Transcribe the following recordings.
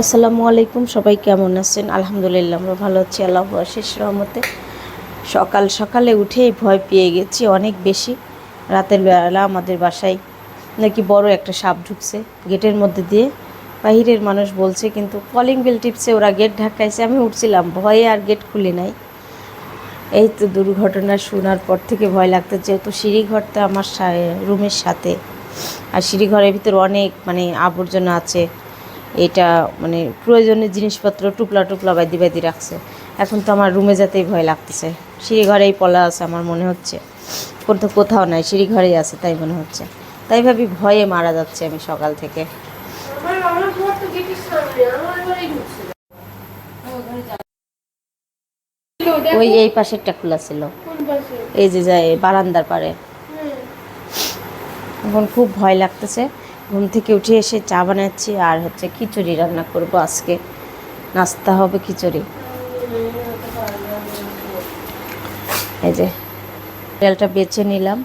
আসসালামু আলাইকুম, সবাই কেমন আছেন? আলহামদুলিল্লাহ, আমরা ভালো আছি, আল্লাহ শেষ রহমতে। সকাল সকালে উঠেই ভয় পেয়ে গেছি অনেক বেশি। রাতের বেলা আমাদের বাসায় নাকি বড় একটা সাপ ঢুকছে গেটের মধ্যে দিয়ে। বাহিরের মানুষ বলছে, কিন্তু কলিং বেল টিপসে ওরা গেট ঢাকাইছে। আমি উঠছিলাম, ভয়ে আর গেট খুলে নাই। এই তো দুর্ঘটনা শোনার পর থেকে ভয় লাগতো যেহেতু সিঁড়িঘরটা আমার রুমের সাথে। আর সিঁড়িঘরের ভিতর অনেক মানে আবর্জনা আছে। এটা মানে প্রয়োজনীয় জিনিসপত্র টুকলা টুকলা বাদি বাদি রাখছে। এখন তো আমার রুমে যেতেই ভয় লাগতেছে। সিঁড়িঘরেই পলা আছে আমার মনে হচ্ছে। কোথাও কোথাও নাই সিঁড়ি ঘরেই আছে তাই মনে হচ্ছে। তাই ভাবি ভয়ে মারা যাচ্ছে আমি সকাল থেকে। তো ঘরেই ওই এই পাশেরটা খোলা ছিল। এই যে যায় বারান্দার পারে এখন খুব ভয় লাগতেছে। ঘুম থেকে উঠে এসে চা বানাচ্ছি আর হচ্ছে খিচুড়ি রান্না করব আজকে। নাস্তা হবে খিচুড়ি। এই যে, তেলটা বেছে নিলাম।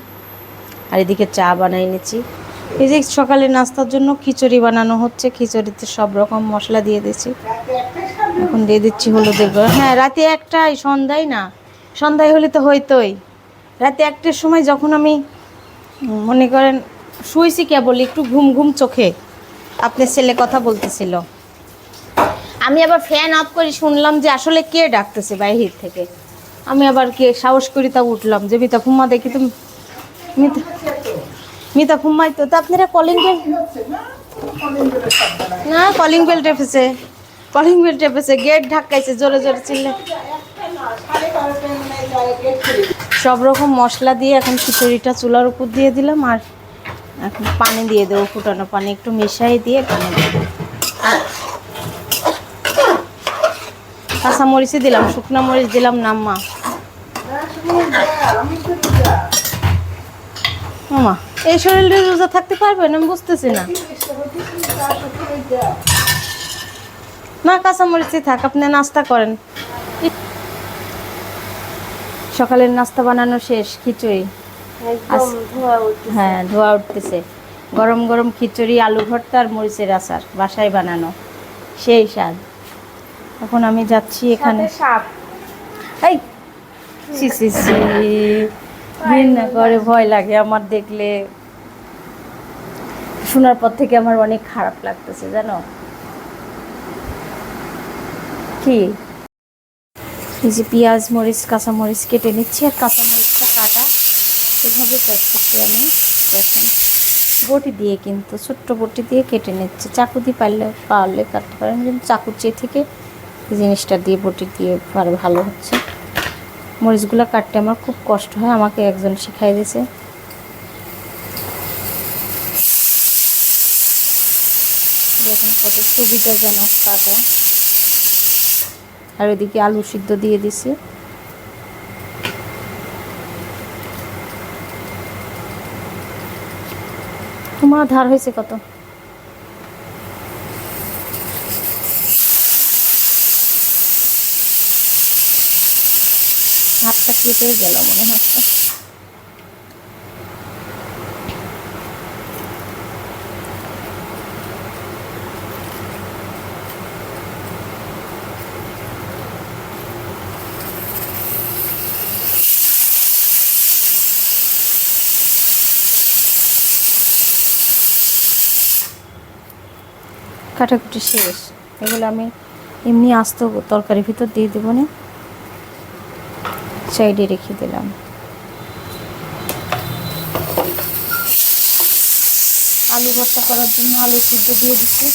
আর এদিকে চা বানাই নিচ্ছি। এই যে সকালে নাস্তার জন্য খিচুড়ি বানানো হচ্ছে। খিচুড়িতে সব রকম মশলা দিয়ে দিচ্ছি এখন দিয়ে দিচ্ছি হলুদের গুঁড়ো। হ্যাঁ রাতে একটাই, সন্ধ্যায় না। সন্ধ্যায় হলে তো হইতোই। রাতে একটার সময় যখন আমি মনে করেন শুয়েছি কেবল, একটু ঘুম ঘুম চোখে। আপনার ছেলে কথা বলতেছিল। আমি আবার ফ্যান অফ করে শুনলাম যে আসলে কে ডাকতেছে বাহির থেকে। আমি আবার কে সাহস করি তা উঠলাম যে, মিতা ফুম্মা দেখি তুমি মিতা মিতা ফুম্মাই তো, তা আপনারা কলিং বেল না কলিং বেল টেপেছে। কলিং বেল টেপেছে গেট ঢাকাইছে, জোরে জোরে চিল্লে। সব রকম মশলা দিয়ে এখন খিচুড়িটা চুলার উপর দিয়ে দিলাম, আর এখন পানি দিয়ে দেবো, ফুটানো পানি একটু মিশাই দিয়ে পানি দিয়ে দেবো। কাঁচা মরিচই দিলাম, শুকনো মরিচ দিলাম নাম্মা মামা এই শরীরে রোজা থাকতে পারবেন আমি বুঝতেছি না। না কাঁচা মরিচই থাক, আপনি নাস্তা করেন। সকালের নাস্তা বানানো শেষ, খিচুড়ি। হ্যাঁ ধোয়া উঠতেছে। গরম গরম খিচুড়ি আলু ভর্তা আর মরিচের আচার বাসায় বানানো। সেই স্বাদ। এখন আমি যাচ্ছি এখানে। এই সি সি সি ঘৃণা করে ভয় লাগে আমার দেখলে। শোনার পর থেকে আমার অনেক খারাপ লাগতেছে জানো? কি? এই যে পেঁয়াজ মরিচ কাঁচা মরিচ কেটে নিচ্ছি আর কাঁচা মরিচটা কাটা এভাবে কাটতেছি আমি দেখেন বটি দিয়ে কিন্তু, ছোট্ট বটি দিয়ে কেটে নিচ্ছে। চাকু দিয়ে পারলে পারলে কাটতে পারেন, কিন্তু চাকু চেয়ে থেকে জিনিসটা দিয়ে বটি দিয়ে আর ভালো হচ্ছে। মরিচগুলো কাটতে আমার খুব কষ্ট হয়, আমাকে একজন শিখাই দিয়েছে। দেখেন কত সুবিধাজনক কাটা। আর ওইদিকে আলু সিদ্ধ দিয়ে দিছি তোমার ধার হয়েছে কত? হাতটা কেটেই গেল মনে হচ্ছে। কাটাকুটি শেষ। এগুলো আমি এমনি আস্ত তরকারির ভিতর দিয়ে দেবো না। সাইডে রেখে দিলাম। আলু ভর্তা করার জন্য আলু সিদ্ধ দিয়ে দিচ্ছি।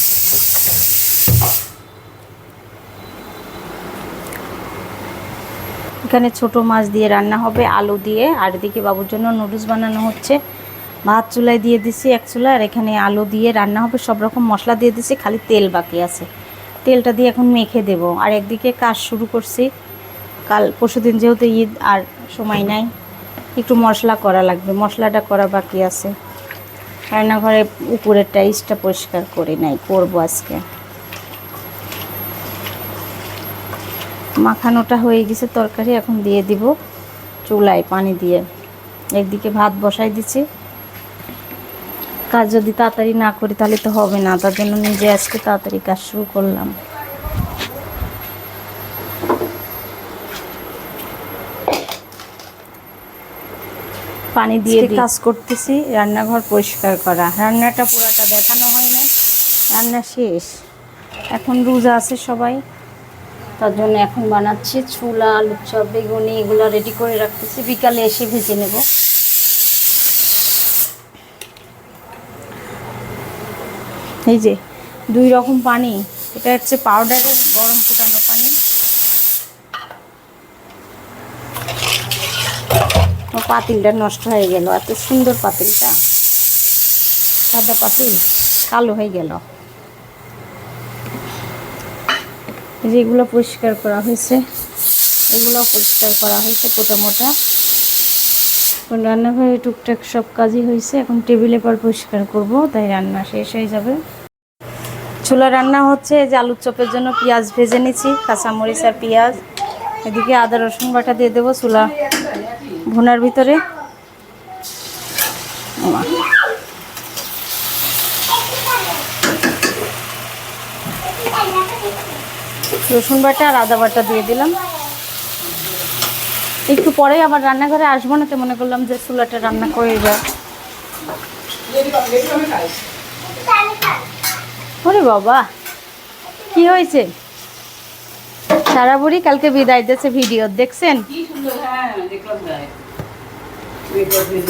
এখানে ছোট মাছ দিয়ে রান্না হবে, আলু দিয়ে। আর এদিকে বাবুর জন্য নুডলস বানানো হচ্ছে। ভাত চুলায় দিয়ে দিছি এক চুলা, আর এখানে আলু দিয়ে রান্না হবে, সব রকম মশলা দিয়ে দিছি, খালি তেল বাকি আছে। তেলটা দিয়ে এখন মেখে দেব। আর একদিকে কাজ শুরু করছি। কাল পরশুদিন যেহেতু ঈদ, আর সময় নাই, একটু মশলা করা লাগবে। মশলাটা করা বাকি আছে। রান্নাঘরে উপরের টাইসটা পরিষ্কার করে নাই, করব আজকে। মাখানোটা হয়ে গেছে, তরকারি এখন দিয়ে দিব চুলায় পানি দিয়ে। একদিকে ভাত বসাই দিছি কাজ যদি তাড়াতাড়ি না করি তাহলে তো হবে না। তার জন্য নিজে আজকে তাড়াতাড়ি কাজ শুরু করলাম। পানি দিয়ে কাজ করতেছি রান্নাঘর পরিষ্কার করা। রান্নাটা পুরাটা দেখানো হয় না রান্না শেষ। এখন রোজা আছে সবাই। তার জন্য এখন বানাচ্ছি। ছোলা আলুর চপ বেগুনি এগুলো রেডি করে রাখতেছি। বিকালে এসে ভেজে নেব। এই যে, দুই রকম পানি। এটা হচ্ছে পাউডারের গরম ফুটানো পানি। পাতিলটা নষ্ট হয়ে গেল, এত সুন্দর পাতিলটা। সাদা পাতিল কালো হয়ে গেল। এই যে এগুলো পরিষ্কার করা হয়েছে। এগুলো পরিষ্কার করা হয়েছে মোটা এখন রান্নাঘরে টুকটাক সব কাজই হয়েছে। এখন টেবিলে পর পরিষ্কার করব, তাই রান্না শেষ হয়ে যাবে। ছোলা রান্না হচ্ছে যে আলুর চপের জন্য পেঁয়াজ ভেজে নিচ্ছি, কাঁচামরিচ আর পেঁয়াজ। এদিকে আদা, রসুন বাটা দিয়ে দেবো চুলা ভুনার ভিতরে। রসুন বাটা আর আদা বাটা দিয়ে দিলাম। একটু পরে আবার রান্নাঘরে আসব না তো মনে করলাম যে চুলাটা রান্না করে যায় ওরে বাবা, কি হয়েছে? সারা বুড়ি কালকে বিদায় দিয়েছে ভিডিও, দেখছেন?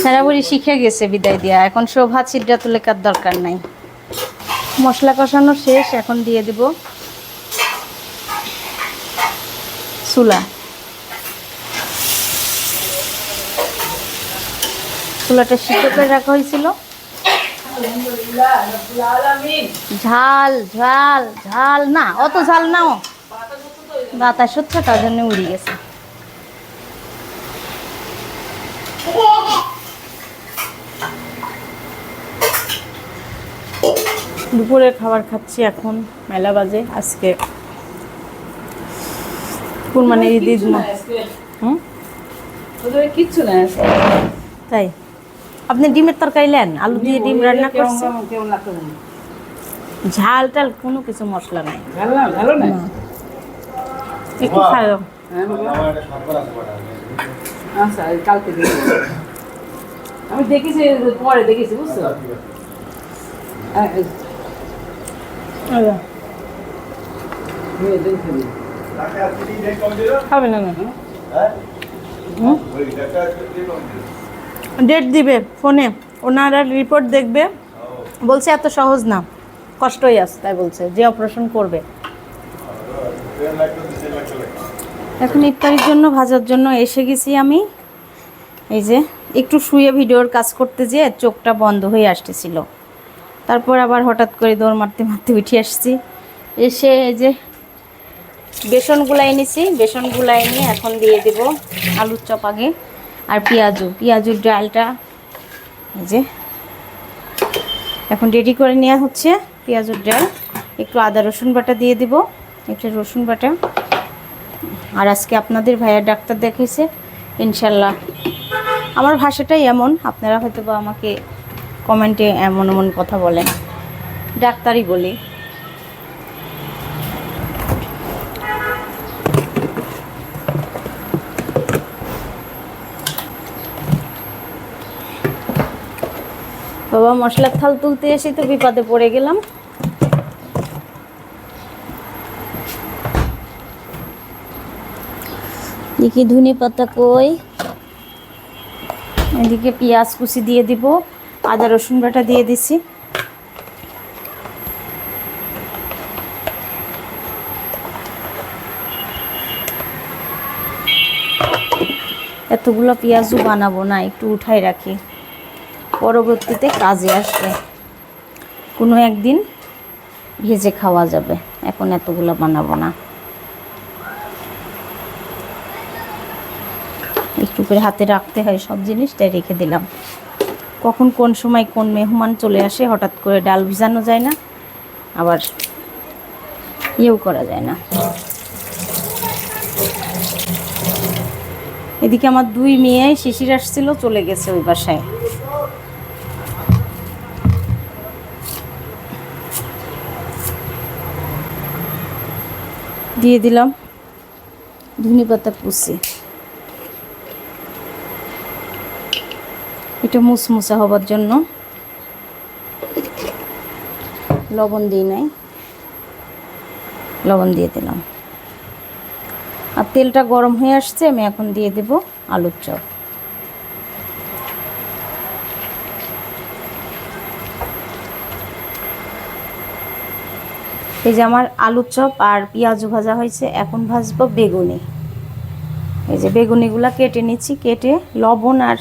সারা বুড়ি শিখে গেছে বিদায় দিয়া, এখন শোভা ছিদ্রা তো লেখার দরকার নাই। মশলা কষানো শেষ, এখন দিয়ে দিব চুলা। চুলাটা সিদ্ধ করে রাখা হয়েছিল। ঝাল ঝাল ঝাল না অত ঝাল নাও বাতাস হচ্ছে তার জন্য উড়ে গেছে। দুপুরের খাবার খাচ্ছি এখন মেলা বাজে আজকে। কুরবানি ঈদ ঈদ কিচ্ছু না তাই? আপনি ডিমের তরকারি নেন? আলু দিয়ে ডিম রান্না করছেন ঝাল টাল কোনো কিছু মশলা নাই। ভালো না একটু খাও হ্যাঁ। আচ্ছা আমি দেখেছি পরে দেখেছি বুঝছ? হ্যাঁ। খাবে না না। ডেট দিবে ফোনে, ওনারা রিপোর্ট দেখবে। বলছে, এত সহজ না, কষ্টই আছে। তাই বলছে, যে অপারেশন করবে। এখন ইফতারির জন্য, ভাজার জন্য এসে গেছি আমি। এই যে, একটু শুয়ে ভিডিওর কাজ করতে যেয়ে চোখটা বন্ধ হয়ে আসতেছিল। তারপর আবার হঠাৎ করে দৌড় মারতে মারতে উঠে আসছি। এসে এই যে বেসন গুলাই নিছি বেসন গুলাই নিয়ে এখন দিয়ে দেব আলুর চপ আগে। আর পেঁয়াজু, পেঁয়াজুর ডালটা, এই যে। এখন রেডি করে নেওয়া হচ্ছে পেঁয়াজুর ডাল। একটু আদা, রসুন বাটা দিয়ে দিব, একটু রসুন বাটা। আর আজকে আপনাদের ভাইয়া ডাক্তার দেখেছে ইনশাল্লাহ। আমার ভাষাটাই এমন, আপনারা হয়তো আমাকে কমেন্টে এমন এমন কথা বলেন। ডাক্তারই বলি। বাবা, মশলার থাল তুলতে এসে তো বিপদে পড়ে গেলাম। দেখি ধনে পাতা কই? এদিকে পেঁয়াজ কুচি দিয়ে দিব, আদা রসুন বাটা দিয়ে দিছি। এতগুলো পেঁয়াজও বানাবো না, একটু উঠাই রাখি। পরবর্তীতে কাজে আসবে। কোনো একদিন ভেজে খাওয়া যাবে। এখন এতগুলো বানাবো না। একটু করে হাতে রাখতে হয় সব জিনিসটাই রেখে দিলাম। কখন কোন সময় কোন মেহমান চলে আসে হঠাৎ করে ডাল ভিজানো যায় না, আবার ইয়েও করা যায় না। এদিকে আমার দুই মেয়ে শিশির আসছিল, চলে গেছে ওই বাসায়। দিয়ে দিলাম। ধনে পাতা কুচি। এটা মুসমুসা হবার জন্য। লবণ দিই নাই। লবণ দিয়ে দিলাম। আর তেলটা গরম হয়ে আসছে, আমি এখন দিয়ে দেব আলুর চপ। এই যে আমার আলুর চপ আর পেঁয়াজু ভাজা হয়েছে, এখন ভাজবো বেগুনি। এই যে বেগুনিগুলা কেটে নিচ্ছি, কেটে লবণ আর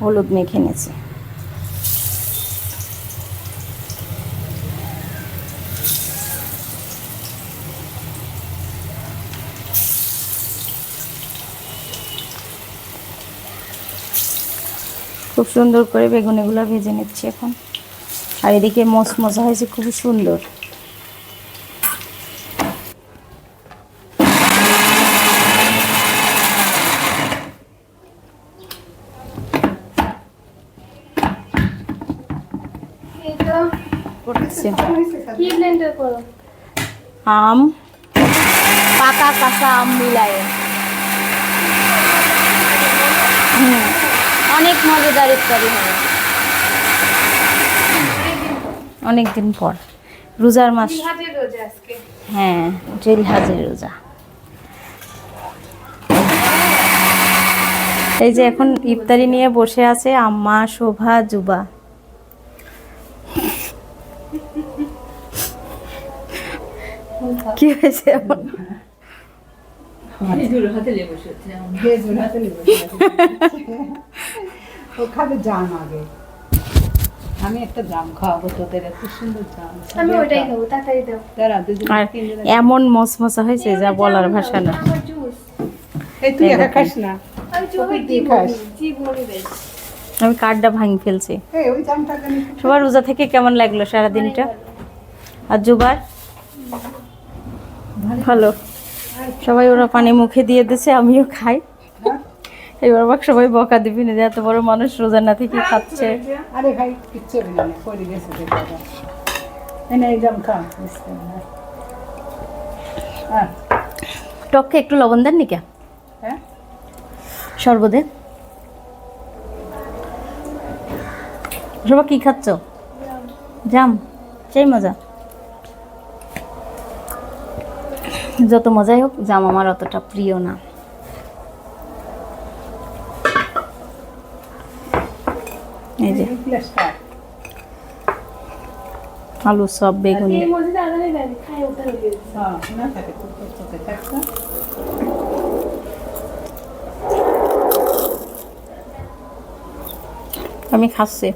হলুদ মেখে নিয়েছি খুব সুন্দর করে বেগুনিগুলো ভেজে নিচ্ছি এখন। আর এদিকে মশমশা হয়েছে, খুবই সুন্দর। করতেছি? আম পাকা কাঁচা আম মিলায়ে। অনেক মজাদার ইফতারি হবে। অনেক দিন পর। রোজার মাস হ্যাঁ জেল হাজির রোজা। এই যে এখন ইফতারি নিয়ে বসে আছে আম্মা শোভা জুবা। কি হয়েছে? এখন খেজুর হাতে লেবু সত্যি আমার। খেজুর হাতে নেব ও খাবে জাম আগে। আমি একটা জাম খাওয়াবো তোদের এত সুন্দর জাম। আমি ওইটাই খাব তাড়াতাড়ি দাও। তারা দুজন এমন মসমসা হয়েছে যা বলার ভাষা না। এই তুই একা খাস না। আমি মনে কার্ডটা ভাঙি ফেলছি। সবার রোজা থেকে কেমন লাগল সারাদিনটা? আর জুবার? ভালো। সবাই ওরা পানি মুখে দিয়ে দিছে আমিও খাই। এবার আমাকে সবাই বকা দিবি না যে এত বড় মানুষ রোজা না থেকে খাচ্ছে। আরে ভাই কিচ্ছু না করে গেছে দেখো এই না এই জাম খা। হ্যাঁ। টককে একটু লবণ দেন নি কে হ্যাঁ? সর্বদে সবাই কি খাচ্ছ? জাম। সেই মজা। যত মজাই হোক, জাম আমার অতটা প্রিয় না। এই যে। আলু, সব, বেগুনি। আমি খাচ্ছি।